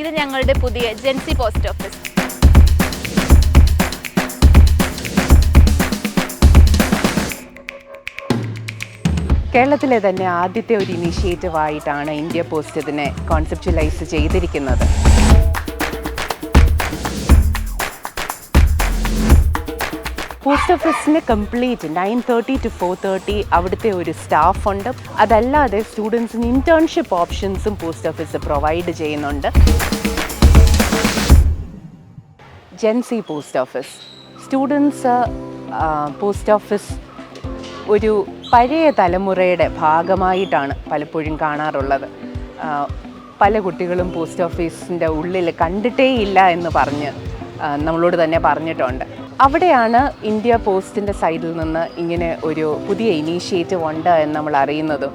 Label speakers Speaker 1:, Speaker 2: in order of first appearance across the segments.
Speaker 1: ഇത് ഞങ്ങളുടെ പുതിയ ജെൻസി പോസ്റ്റ് ഓഫീസ്.
Speaker 2: കേരളത്തിലെ തന്നെ ആദ്യത്തെ ഒരു ഇനീഷ്യേറ്റീവായിട്ടാണ് ഇന്ത്യ പോസ്റ്റ് ഇതിനെ കോൺസെപ്ച്വലൈസ് ചെയ്തിരിക്കുന്നത്. പോസ്റ്റ് ഓഫീസിന് complete nine thirty to four thirty അവിടുത്തെ ഒരു സ്റ്റാഫ് ഉണ്ട്. അതല്ലാതെ സ്റ്റുഡൻസിന് ഇന്റേൺഷിപ്പ് ഓപ്ഷൻസും പോസ്റ്റ് ഓഫീസ് പ്രൊവൈഡ് ചെയ്യുന്നുണ്ട്. Gen Z post office students post office ഒരു പഴയ തലമുറയുടെ ഭാഗമായിട്ടാണ് പലപ്പോഴും കാണാറുള്ളത്. പല കുട്ടികളും പോസ്റ്റ് ഓഫീസിന്റെ ഉള്ളിൽ കണ്ടിട്ടേ ഇല്ല എന്ന് പറഞ്ഞ് നമ്മളോട് തന്നെ പറഞ്ഞിട്ടുണ്ട്. അവിടെയാണ് ഇന്ത്യ പോസ്റ്റിന്റെ സൈഡിൽ നിന്ന് ഇങ്ങനെ ഒരു പുതിയ ഇനീഷ്യേറ്റീവ് ഉണ്ട് എന്ന് നമ്മൾ അറിയുന്നതും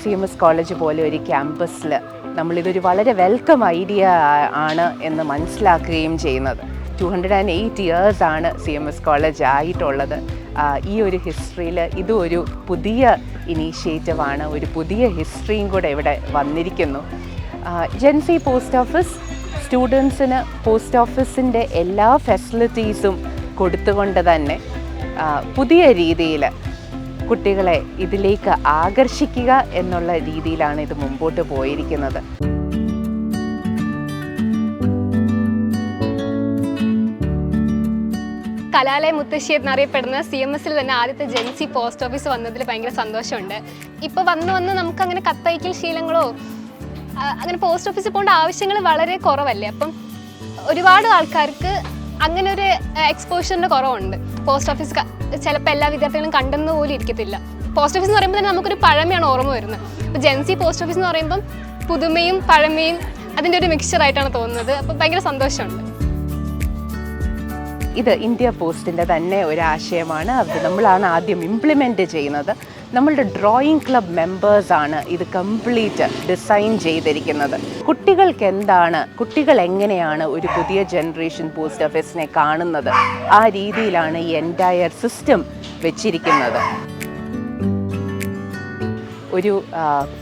Speaker 2: സി എം എസ് കോളേജ് പോലെ ഒരു ക്യാമ്പസിൽ നമ്മളിതൊരു വളരെ വെൽക്കം ഐഡിയ ആണ് എന്ന് മനസ്സിലാക്കുകയും ചെയ്യുന്നത്. Two hundred and eight years ആണ് സി എം എസ് കോളേജ് ആയിട്ടുള്ളത്. ഈ ഒരു ഹിസ്റ്ററിയിൽ ഇതും ഒരു പുതിയ ഇനീഷ്യേറ്റീവ് ആണ് ഒരു പുതിയ ഹിസ്റ്ററിയും കൂടെ ഇവിടെ വന്നിരിക്കുന്നു. ജെൻസി പോസ്റ്റ് ഓഫീസ് സ്റ്റുഡൻസിന് പോസ്റ്റ് ഓഫീസിന്റെ എല്ലാ ഫെസിലിറ്റീസും കൊടുത്തുകൊണ്ട് തന്നെ പുതിയ രീതിയിൽ കുട്ടികളെ ഇതിലേക്ക് ആകർഷിക്കുക എന്നുള്ള രീതിയിലാണ് ഇത് മുമ്പോട്ട് പോയിരിക്കുന്നത്.
Speaker 3: കലാലയ മുത്തശ്ശി എന്നറിയപ്പെടുന്ന സി എം എസിൽ തന്നെ ആദ്യത്തെ ജെൻസി പോസ്റ്റ് ഓഫീസ് വന്നതിൽ ഭയങ്കര സന്തോഷമുണ്ട്. ഇപ്പോൾ വന്ന് വന്ന് നമുക്ക് അങ്ങനെ കത്തയക്കൽ ശീലങ്ങളോ അങ്ങനെ പോസ്റ്റ് ഓഫീസിൽ പോകേണ്ട ആവശ്യങ്ങൾ വളരെ കുറവല്ലേ? അപ്പം ഒരുപാട് ആൾക്കാർക്ക് അങ്ങനെ ഒരു എക്സ്പോഷറിന്റെ കുറവുണ്ട്. പോസ്റ്റ് ഓഫീസ് ചിലപ്പോൾ എല്ലാ വിദ്യാർത്ഥികളും കണ്ടെന്ന് പോലും ഇരിക്കത്തില്ല. പോസ്റ്റ് ഓഫീസ് എന്ന് പറയുമ്പോൾ തന്നെ നമുക്കൊരു പഴമയാണ് ഓർമ്മ വരുന്നത്. അപ്പോൾ ജെൻസി പോസ്റ്റ് ഓഫീസ് എന്ന് പറയുമ്പം പുതുമയും പഴമയും അതിന്റെ ഒരു മിക്സ്ചർ ആയിട്ടാണ് തോന്നുന്നത്. അപ്പോൾ ഭയങ്കര സന്തോഷമുണ്ട്.
Speaker 2: ഇത് ഇന്ത്യ പോസ്റ്റിന്റെ തന്നെ ഒരു ആശയമാണ് അത് നമ്മളാണ് ആദ്യം ഇംപ്ലിമെന്റ് ചെയ്യുന്നത്. നമ്മളുടെ ഡ്രോയിങ് ക്ലബ് മെമ്പേഴ്സാണ് ഇത് കംപ്ലീറ്റ് ഡിസൈൻ ചെയ്തിരിക്കുന്നത്. കുട്ടികൾക്ക് എന്താണ് കുട്ടികൾ എങ്ങനെയാണ് ഒരു പുതിയ ജനറേഷൻ പോസ്റ്റ് ഓഫീസിനെ കാണുന്നത്? ആ രീതിയിലാണ് ഈ എന്റയർ സിസ്റ്റം വെച്ചിരിക്കുന്നത്. ഒരു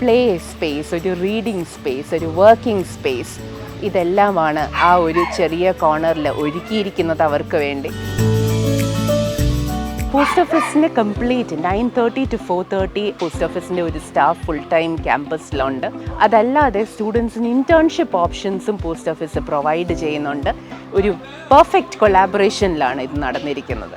Speaker 2: പ്ലേ സ്പേസ് ഒരു റീഡിംഗ് സ്പേസ് ഒരു വർക്കിംഗ് സ്പേസ് ഇതെല്ലാമാണ് ആ ഒരു ചെറിയ കോർണറിൽ ഒരുക്കിയിരിക്കുന്നത് അവർക്ക് വേണ്ടി. പോസ്റ്റ് ഓഫീസിന്റെ complete nine thirty to four thirty post ഓഫീസിന്റെ ഒരു സ്റ്റാഫ് ഫുൾ ടൈം ക്യാമ്പസിലുണ്ട് അതല്ലാതെ സ്റ്റുഡൻസിന് ഇന്റേൺഷിപ്പ് ഓപ്ഷൻസും പോസ്റ്റ് ഓഫീസ് പ്രൊവൈഡ് ചെയ്യുന്നുണ്ട്. ഒരു പെർഫെക്റ്റ് കൊളാബറേഷനിലാണ് ഇത് നടന്നിരിക്കുന്നത്.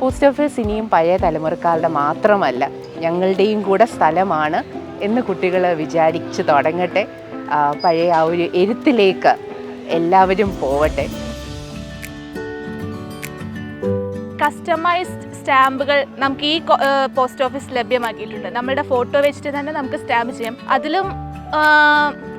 Speaker 2: പോസ്റ്റ് ഓഫീസ് ഇനിയും പഴയ തലമുറക്കാരുടെ മാത്രമല്ല ഞങ്ങളുടെയും കൂടെ സ്ഥലമാണ് എന്ന് കുട്ടികൾ വിചാരിച്ച് തുടങ്ങട്ടെ. പഴയ ആ ഒരു എഴുത്തിലേക്ക് എല്ലാവരും പോവട്ടെ.
Speaker 1: കസ്റ്റമൈസ്ഡ് സ്റ്റാമ്പുകൾ നമുക്ക് ഈ പോസ്റ്റ് ഓഫീസ് ലഭ്യമാക്കിയിട്ടുണ്ട്. നമ്മുടെ ഫോട്ടോ വെച്ചിട്ട് തന്നെ നമുക്ക് സ്റ്റാമ്പ് ചെയ്യാം. അതിലും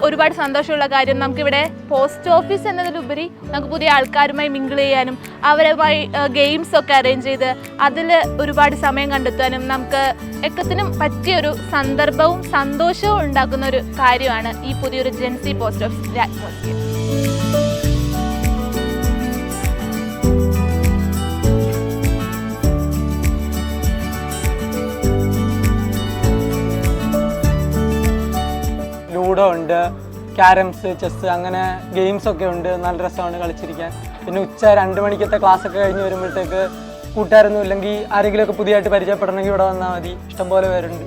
Speaker 1: ഒരുപാട് സന്തോഷമുള്ള കാര്യം നമുക്കിവിടെ പോസ്റ്റ് ഓഫീസ് എന്നതിലുപരി നമുക്ക് പുതിയ ആൾക്കാരുമായി മിങ്കിൾ ചെയ്യാനും അവരുമായി ഗെയിംസ് ഒക്കെ അറേഞ്ച് ചെയ്ത് അതിൽ ഒരുപാട് സമയം കണ്ടെത്താനും നമുക്ക് എക്കത്തിനും പറ്റിയൊരു സന്ദർഭവും സന്തോഷവും ഉണ്ടാക്കുന്ന ഒരു കാര്യമാണ് ഈ പുതിയൊരു Gen Z post office atmosphere
Speaker 4: ludo ഉണ്ട്. ക്യാരംസ് ചെസ് അങ്ങനെ ഗെയിംസ് ഒക്കെ ഉണ്ട്. നല്ല രസമാണ് കളിച്ചിരിക്കാൻ. പിന്നെ ഉച്ച രണ്ട് മണിക്കത്തെ ക്ലാസ് ഒക്കെ കഴിഞ്ഞ് വരുമ്പോഴത്തേക്ക് കൂട്ടുകാരൊന്നും ഇല്ലെങ്കിൽ ആരെങ്കിലുമൊക്കെ പുതിയതായിട്ട് പരിചയപ്പെടണമെങ്കിൽ ഇവിടെ വന്നാൽ മതി. ഇഷ്ടംപോലെ പേരുണ്ട്.